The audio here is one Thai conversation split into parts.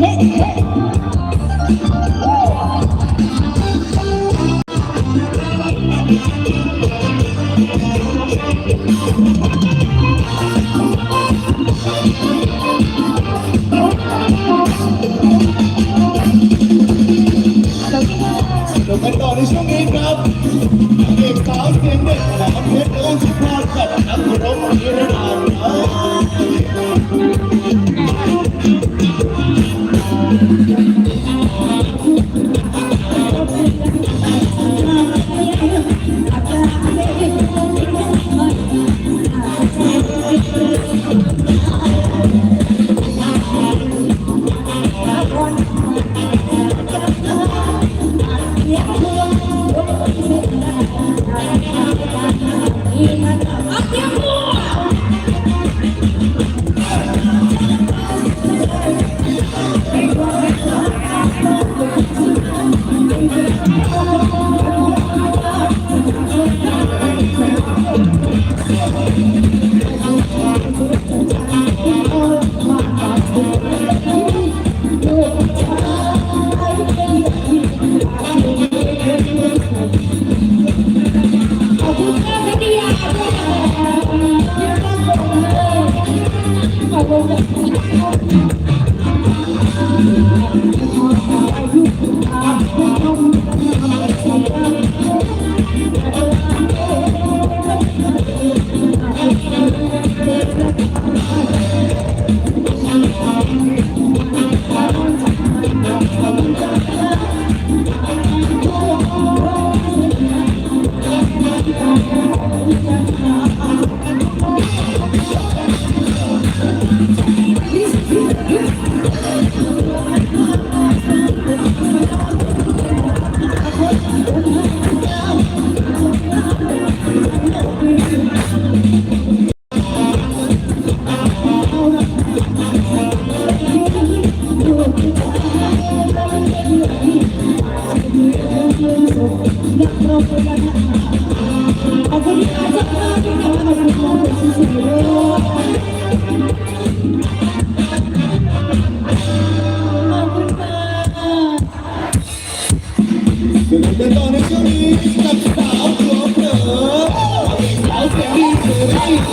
hey, hey. 어,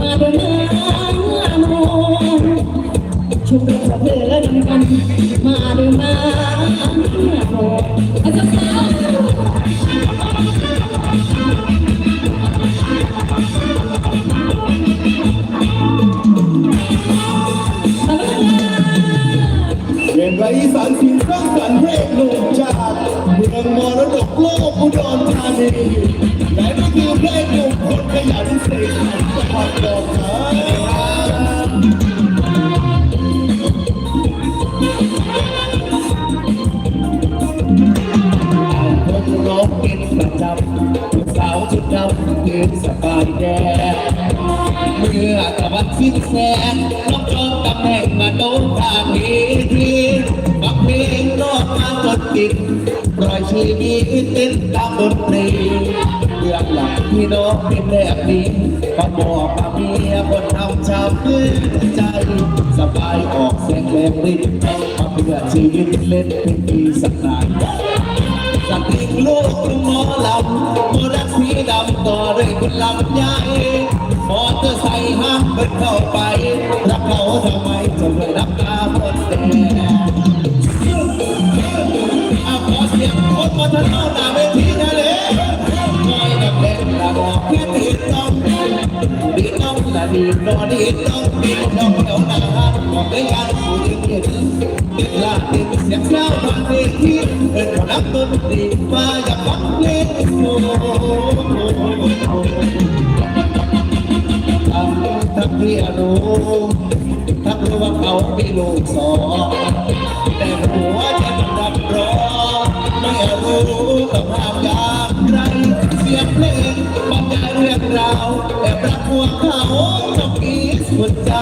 มาเดินมาโมชุมเราเพื่อนกันมาดูมาโอ้อาจารย์เป็นไรอีสานสินสร้างสรรค์เพลงลูกจากเมืองมรดกโลกอุดรธานีและนี่คือเพลงลูกคนขยัน นร้องกินประจำลูกสาวชุดดำยืนสบายแดดเมื่อตะวันสิ้นแสงน้องจองตำแหน่งมาโดนทางนี้ทีฟังเพลงรอดมาติดปล่อยชีวิตเต้นตามดนตรี เรื่องหลักที่น้องเป็นแบบนี้ก็บอกมาเมียคนทำชาวพื้นใจ สบายออกเสียงแรงฤทธิ์มาเพื่อชีวิตเล่นเป็นปีสักนานสักทีลูกหมอลำโมดักสีดำต่อด้วยคุณลำใหญ่มอเตอร์ไซค์ห้ามเปิดเข้าไปรักเขาทำไมจะไม่รับตาบนแดงเอาขอเสียงคนมาทะเลาะหน้าเวทีนะ ตาบอกแค่ตีต้องดีต้องละดีนอนดีต้องดีต้องเดียวหน้าบอกได้ยังผู้หญิงเห็นติดลาติดเสียงเช้าทาเวทีเอินขอนับดนตรีมาอยากฟังเพลงโอ้ทำทั้งที่อนุทั้งรู้ว่าเขามีลูกสองแต่หัวใจมันดับร้อนไม่รู้ต้องทำอย่ เรื่องราวแต่รักหัวเขาต้องมีสุดใจ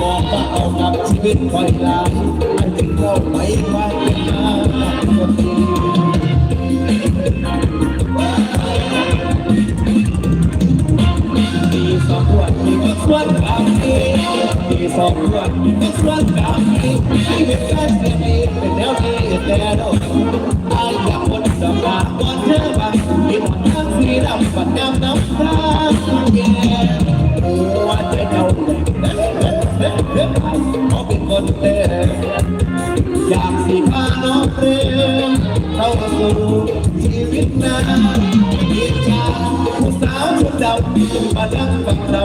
บอกว่าเอากับชีวิตคอยลายให้ถึงเข้าไปความเป็นมาคนดีมีสองขวดมีก็สวนบางทีมีสองขวดมีก็สวนบางทีชีวิตการเสียดีเป็นแนวดีแต่โดนอายอยากคนสำคัญก่อนเธอบ้าง มีหมดทั้งสีดำปัดดำน้ำตาแย่หัวใจเจ้าเลยเฮ้เฮ้เฮ้เฮ้เขาเป็นคนเต้อยากสิพาน้องเรียนเข้าสู่ชีวิตนั้นอีกชาผู้สาวชุดดำมาดังฟังเรา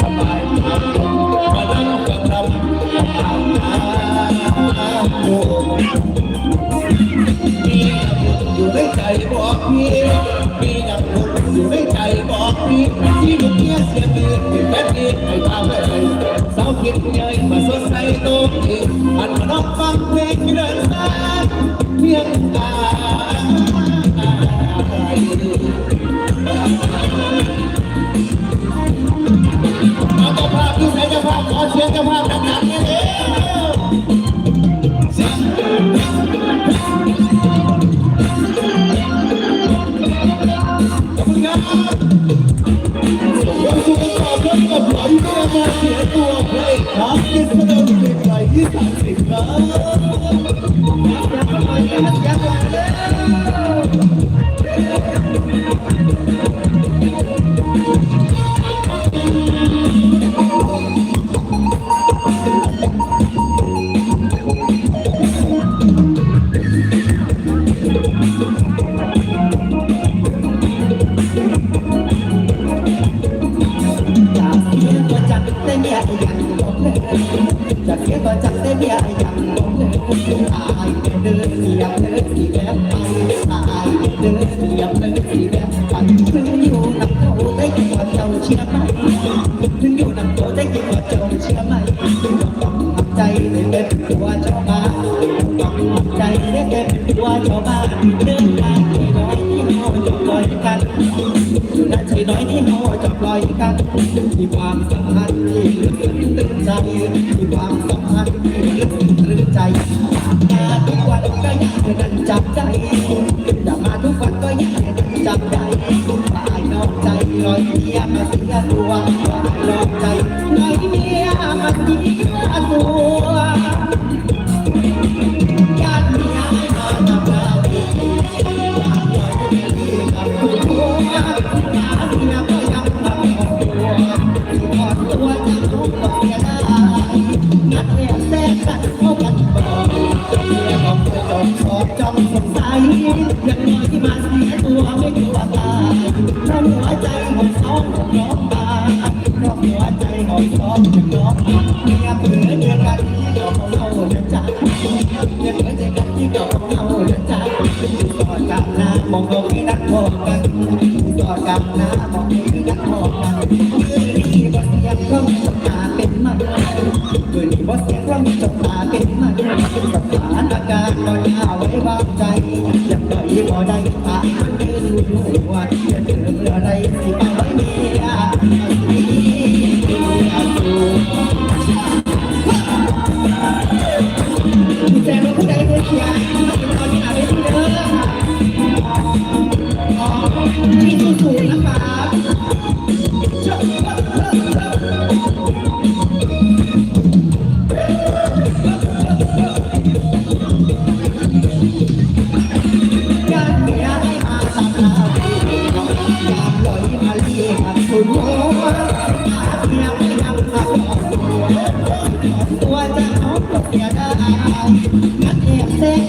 สบายมาดังฟังเราทำงานโอ้มีอย่างอยู่ในใจบอกพี่มีอย่างอยู่ในใจบอกพี่ที่ลูกเมียเสียดีเป็นแบบนี้ไม่ทำอะไรสาวคิดใหญ่มาสดใสโตอีกอันมาน้องฟังเพลงเดินทางเพียงตา ไหลที่สามสิบครับ เชื่อไหมถึงอยู่นำตัวได้ยินว่าเจ้าเชื่อไหมต้องมองใจเลยเป็นตัวเจ้ามาต้องหักใจเลยเป็นตัวเจ้าบ้านเดินทางที่น้อยที่น้อยจบลอยกันอยู่นาทีน้อยที่น้อยจบลอยกันมีความสัมพันธ์ หลอกใจในเมียมันตัวญาติมียมาจับเราตัวจะทุกข์ก็เสียได้นัดแรกแทรกัก มองโลกที่นักพอกันจอดกับหน้ามองที่นักพอกันคืนนี้บอสเสียงร้องจบตาเป็นมันคืนนี้บอสเสียงร้องจบตาเป็นมันสถานการ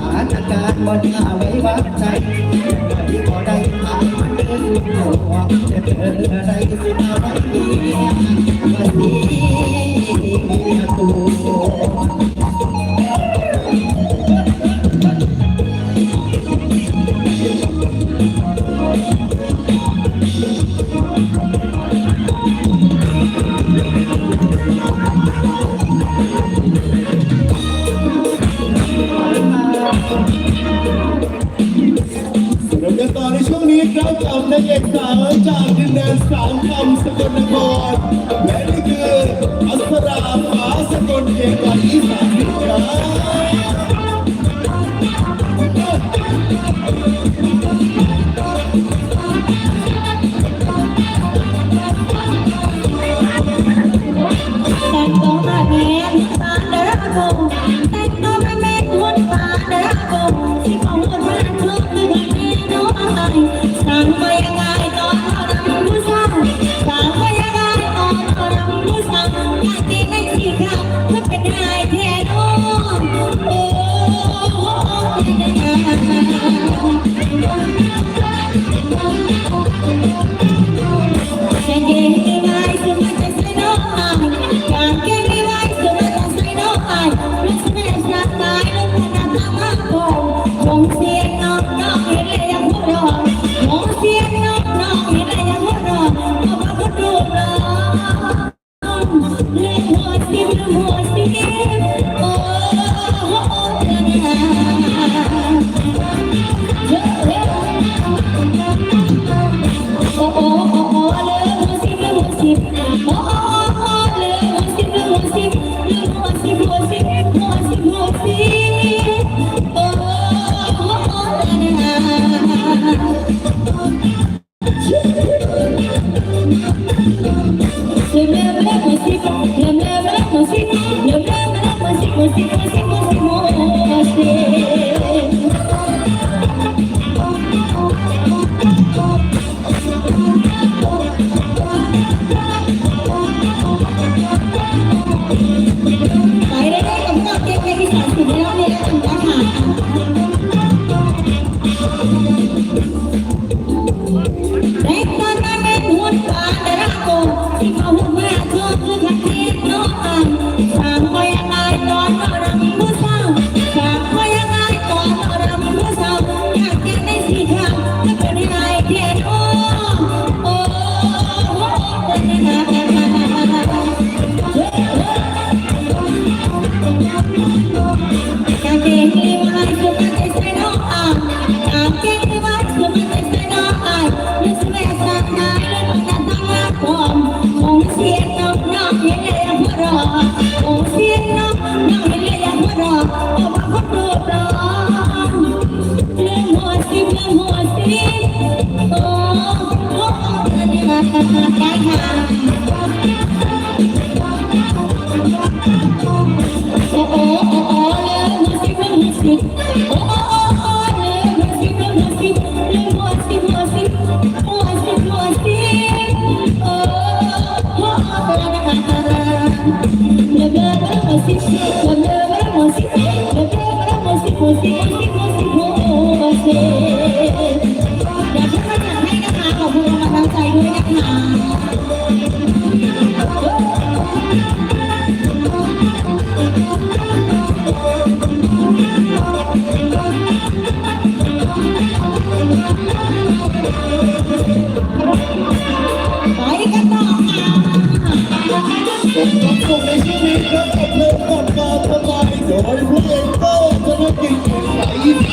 หาจัดการบนหาไว้วางใจพอได้ทำมันเดินหัวจะเจออะไรสิมาวันนี้วันนี้มีตัว we don't come the exile, child in the sound comes the good God. Medical, Asara, Fasa, good day, but he's not Bye. You'll never let me sleep on. You'll never let me sleep on. You'll never let me sleep on. Mua.